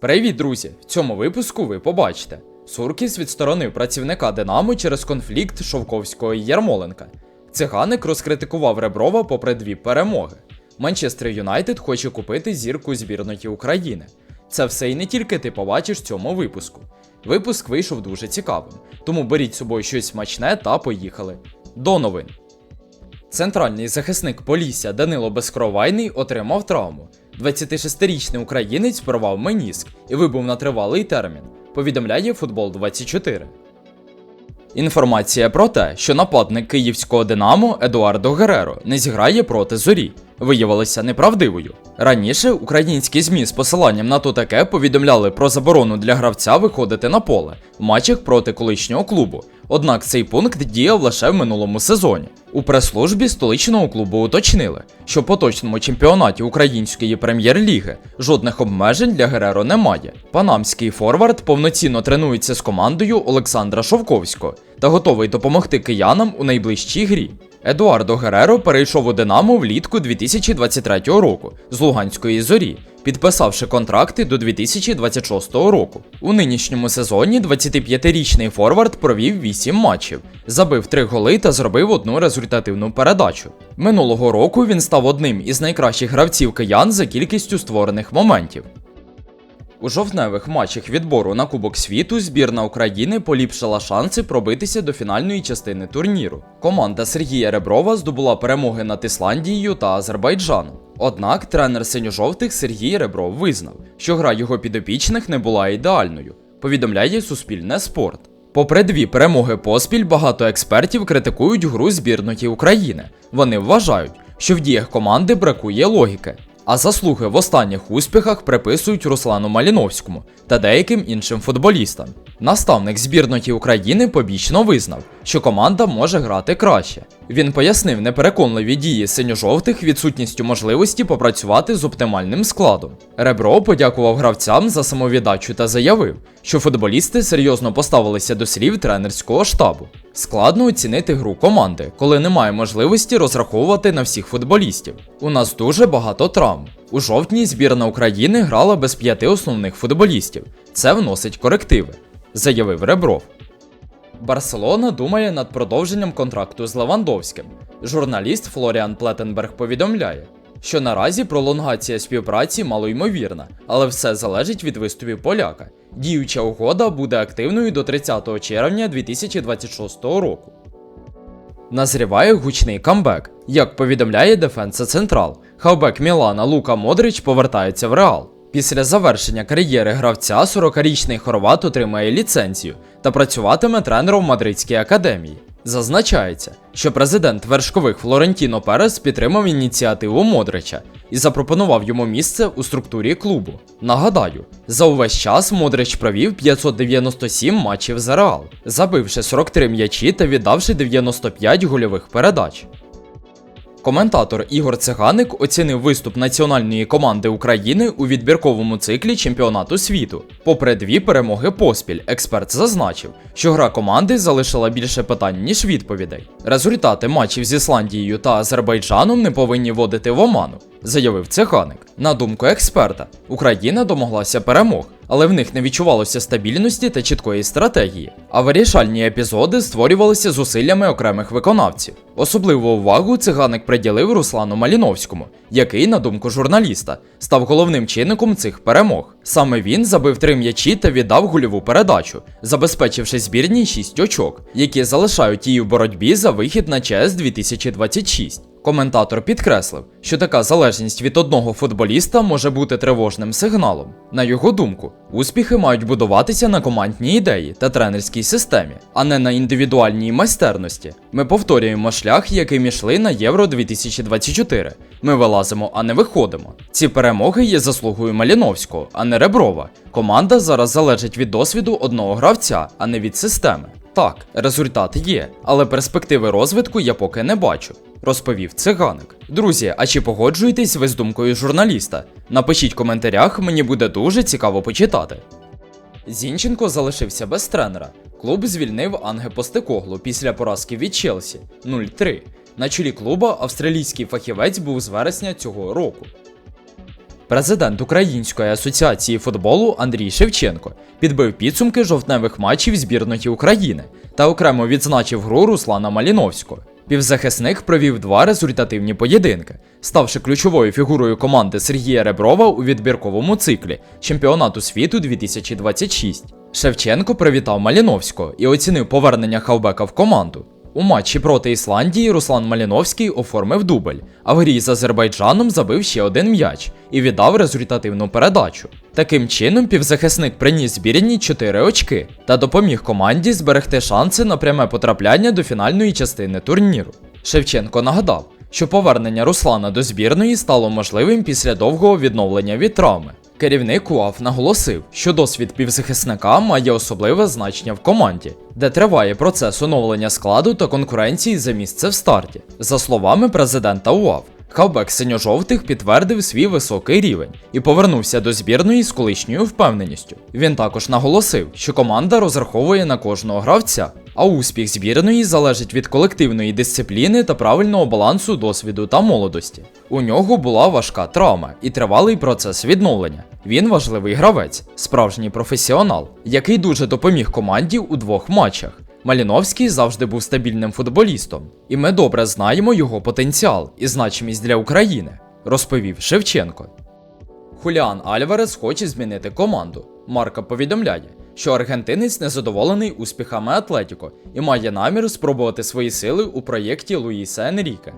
Привіт, друзі! В цьому випуску ви побачите. Суркіс відсторонив працівника Динамо через конфлікт Шовковського і Ярмоленка. Циганик розкритикував Реброва попри дві перемоги. Манчестер Юнайтед хоче купити зірку збірної України. Це все і не тільки ти побачиш в цьому випуску. Випуск вийшов дуже цікавим, тому беріть з собою щось смачне та поїхали. До новин. Центральний захисник Полісся Данило Безкровайний отримав травму. 26-річний українець порвав меніск і вибув на тривалий термін. Повідомляє Футбол 24. Інформація про те, що нападник київського Динамо Едуардо Гереро не зіграє проти зорі, виявилася неправдивою. Раніше українські ЗМІ з посиланням на то таке повідомляли про заборону для гравця виходити на поле в матчах проти колишнього клубу. Однак цей пункт діяв лише в минулому сезоні. У прес-службі столичного клубу уточнили, що в поточному чемпіонаті української прем'єр-ліги жодних обмежень для Гереро немає. Панамський форвард повноцінно тренується з командою Олександра Шовковського та готовий допомогти киянам у найближчій грі. Едуардо Гереро перейшов у Динамо влітку 2023 року з Луганської зорі, підписавши контракти до 2026 року. У нинішньому сезоні 25-річний форвард провів 8 матчів, забив 3 голи та зробив одну результативну передачу. Минулого року він став одним із найкращих гравців киян за кількістю створених моментів. У жовтневих матчах відбору на Кубок світу збірна України поліпшила шанси пробитися до фінальної частини турніру. Команда Сергія Реброва здобула перемоги над Ісландією та Азербайджаном. Однак тренер синьо-жовтих Сергій Ребров визнав, що гра його підопічних не була ідеальною. Повідомляє Суспільне спорт. Попри дві перемоги поспіль, багато експертів критикують гру збірної України. Вони вважають, що в діях команди бракує логіки. А заслуги в останніх успіхах приписують Руслану Маліновському та деяким іншим футболістам. Наставник збірної України побічно визнав, що команда може грати краще. Він пояснив непереконливі дії синьо-жовтих відсутністю можливості попрацювати з оптимальним складом. Ребро подякував гравцям за самовіддачу та заявив, що футболісти серйозно поставилися до слів тренерського штабу. Складно оцінити гру команди, коли немає можливості розраховувати на всіх футболістів. У нас дуже багато травм. У жовтні збірна України грала без п'яти основних футболістів. Це вносить корективи, заявив Ребров. Барселона думає над продовженням контракту з Левандовським. Журналіст Флоріан Плетенберг повідомляє, що наразі пролонгація співпраці малоймовірна, але все залежить від виступів поляка. Діюча угода буде активною до 30 червня 2026 року. Назріває гучний камбек. Як повідомляє Дефенса Централ, хавбек Мілана Лука Модрич повертається в Реал. Після завершення кар'єри гравця 40-річний хорват отримає ліцензію та працюватиме тренером Мадридській академії. Зазначається, що президент вершкових Флорентіно Перес підтримав ініціативу Модрича і запропонував йому місце у структурі клубу. Нагадаю, за увесь час Модрич провів 597 матчів за Реал, забивши 43 м'ячі та віддавши 95 гольових передач. Коментатор Ігор Циганик оцінив виступ національної команди України у відбірковому циклі чемпіонату світу. Попри дві перемоги поспіль, експерт зазначив, що гра команди залишила більше питань, ніж відповідей. Результати матчів з Ісландією та Азербайджаном не повинні вводити в оману, заявив Циганик. На думку експерта, Україна домоглася перемог, але в них не відчувалося стабільності та чіткої стратегії, а вирішальні епізоди створювалися зусиллями окремих виконавців. Особливу увагу циганик приділив Руслану Маліновському, який, на думку журналіста, став головним чинником цих перемог. Саме він забив три м'ячі та віддав гольову передачу, забезпечивши збірній 6 очок, які залишають її в боротьбі за вихід на ЧС 2026. Коментатор підкреслив, що така залежність від одного футболіста може бути тривожним сигналом. На його думку, успіхи мають будуватися на командній ідеї та тренерській системі, а не на індивідуальній майстерності. Ми повторюємо шлях, який ми йшли на Євро 2024. Ми вилазимо, а не виходимо. Ці перемоги є заслугою Маліновського, а не Реброва. Команда зараз залежить від досвіду одного гравця, а не від системи. Так, результат є, але перспективи розвитку я поки не бачу, розповів циганик. Друзі, а чи погоджуєтесь ви з думкою журналіста? Напишіть в коментарях, мені буде дуже цікаво почитати. Зінченко залишився без тренера. Клуб звільнив Анге Постекоглу після поразки від Челсі 0-3. На чолі клуба австралійський фахівець був з вересня цього року. Президент Української асоціації футболу Андрій Шевченко підбив підсумки жовтневих матчів збірної України та окремо відзначив гру Руслана Маліновського. Півзахисник провів два результативні поєдинки, ставши ключовою фігурою команди Сергія Реброва у відбірковому циклі чемпіонату світу 2026. Шевченко привітав Маліновського і оцінив повернення хавбека в команду. У матчі проти Ісландії Руслан Маліновський оформив дубль, а в грі з Азербайджаном забив ще один м'яч і віддав результативну передачу. Таким чином, півзахисник приніс збірні 4 очки та допоміг команді зберегти шанси на пряме потрапляння до фінальної частини турніру. Шевченко нагадав, що повернення Руслана до збірної стало можливим після довгого відновлення від травми. Керівник УАФ наголосив, що досвід півзахисника має особливе значення в команді, де триває процес оновлення складу та конкуренції за місце в старті. За словами президента УАФ, хавбек синьо-жовтих підтвердив свій високий рівень і повернувся до збірної з колишньою впевненістю. Він також наголосив, що команда розраховує на кожного гравця, а успіх збірної залежить від колективної дисципліни та правильного балансу досвіду та молодості. У нього була важка травма і тривалий процес відновлення. Він важливий гравець, справжній професіонал, який дуже допоміг команді у двох матчах. Маліновський завжди був стабільним футболістом, і ми добре знаємо його потенціал і значимість для України, розповів Шевченко. Хуліан Альварес хоче змінити команду. Марка повідомляє, що аргентинець незадоволений успіхами Атлетіко і має намір спробувати свої сили у проєкті Луїса Енріке.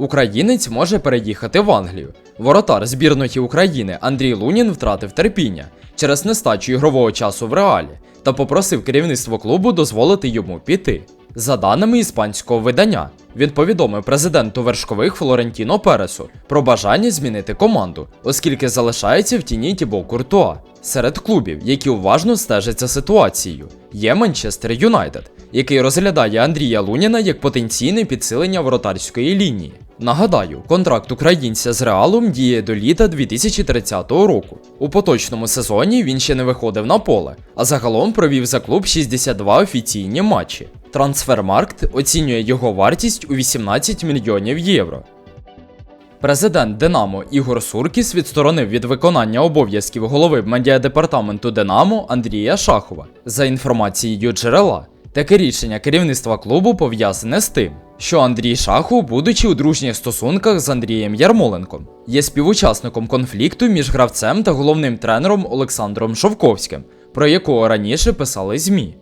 Українець може переїхати в Англію. Воротар збірної України Андрій Лунін втратив терпіння через нестачу ігрового часу в реалі та попросив керівництво клубу дозволити йому піти. За даними іспанського видання, він повідомив президенту вершкових Флорентіно Пересу про бажання змінити команду, оскільки залишається в тіні Тібо Куртуа. Серед клубів, які уважно стежать за ситуацією, є Манчестер Юнайтед, який розглядає Андрія Луніна як потенційне підсилення воротарської лінії. Нагадаю, контракт українця з Реалом діє до літа 2030 року. У поточному сезоні він ще не виходив на поле, а загалом провів за клуб 62 офіційні матчі. Трансфермаркт оцінює його вартість у 18 мільйонів євро. Президент Динамо Ігор Суркіс відсторонив від виконання обов'язків голови медіадепартаменту Динамо Андрія Шахова. За інформацією джерела, таке рішення керівництва клубу пов'язане з тим, що Андрій Шахов, будучи у дружніх стосунках з Андрієм Ярмоленком, є співучасником конфлікту між гравцем та головним тренером Олександром Шовковським, про якого раніше писали ЗМІ.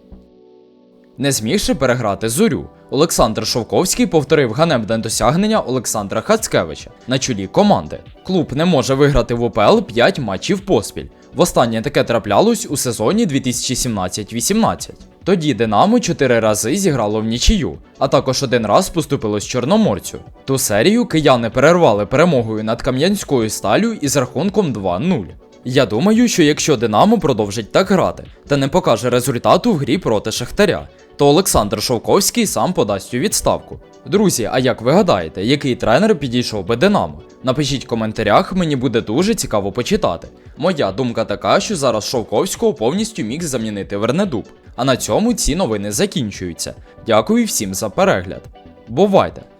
Не змігши переграти зорю, Олександр Шовковський повторив ганебне досягнення Олександра Хацкевича на чолі команди. Клуб не може виграти в УПЛ 5 матчів поспіль. Востаннє таке траплялось у сезоні 2017-18. Тоді Динамо 4 рази зіграло в нічию, а також один раз поступилось Чорноморцю. Ту серію кияни перервали перемогою над Кам'янською сталю із рахунком 2-0. Я думаю, що якщо Динамо продовжить так грати та не покаже результату в грі проти Шахтаря, то Олександр Шовковський сам подасть у відставку. Друзі, а як ви гадаєте, який тренер підійшов би Динамо? Напишіть в коментарях, мені буде дуже цікаво почитати. Моя думка така, що зараз Шовковського повністю міг замінити Вернедуб. А на цьому ці новини закінчуються. Дякую всім за перегляд. Бувайте!